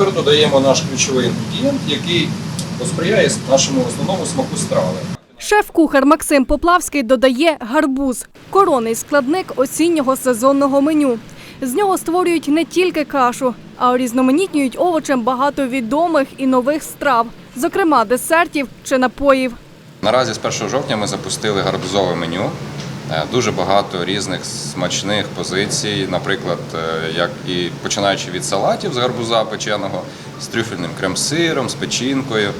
тепер додаємо наш ключовий інгредієнт, який посприяє нашому основному смаку страви. Шеф-кухар Максим Поплавський додає гарбуз – коронний складник осіннього сезонного меню. З нього створюють не тільки кашу, а урізноманітнюють овочем багато відомих і нових страв, зокрема десертів чи напоїв. Наразі з 1 жовтня ми запустили гарбузове меню. Е, Дуже багато різних смачних позицій, наприклад, е, як і починаючи від салатів з гарбуза печеного, з трюфельним крем-сиром, з печінкою,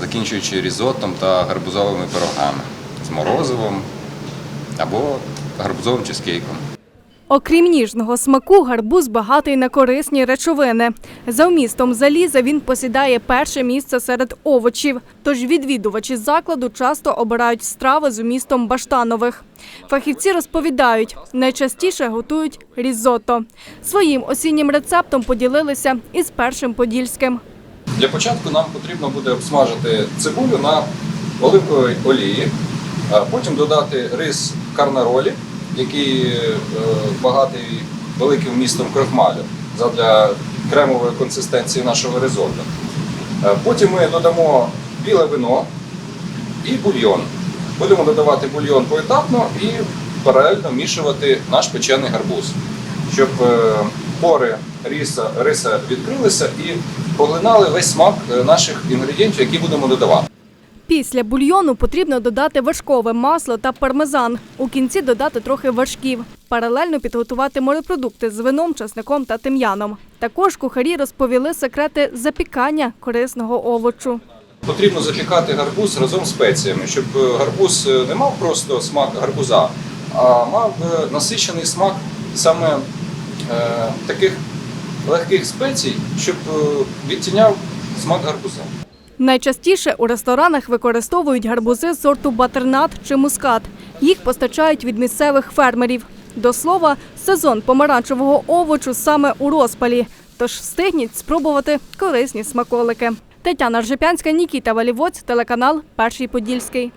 закінчуючи різотом та гарбузовими пирогами з морозивом або гарбузовим чизкейком. Окрім ніжного смаку, гарбуз багатий на корисні речовини. За вмістом заліза він посідає перше місце серед овочів. Тож відвідувачі закладу часто обирають страви з вмістом баштанових. Фахівці розповідають, найчастіше готують різотто. Своїм осіннім рецептом поділилися із першим подільським. Для початку нам потрібно буде обсмажити цибулю на оливковій олії, потім додати рис карнаролі, який е, багатий великим вмістом крохмалю для кремової консистенції нашого ризотто. Е, Потім ми додамо біле вино і бульйон. Будемо додавати бульйон поетапно і паралельно вмішувати наш печений гарбуз, щоб е, пори риса, відкрилися і поглинали весь смак наших інгредієнтів, які будемо додавати. Після бульйону потрібно додати вершкове масло та пармезан. У кінці додати трохи вершків. Паралельно підготувати морепродукти з вином, часником та тим'яном. Також кухарі розповіли секрети запікання корисного овочу. Потрібно запікати гарбуз разом з спеціями, щоб е, гарбуз е, не мав просто смак гарбуза, а мав е, насичений смак саме таких легких спецій, щоб відтіняв смак гарбуза. Найчастіше у ресторанах використовують гарбузи сорту батернат чи мускат. Їх постачають від місцевих фермерів. До слова, сезон помаранчевого овочу саме у розпалі. Тож встигніть спробувати корисні смаколики. Тетяна Ржепянська, Нікіта Валівоць, телеканал Перший Подільський.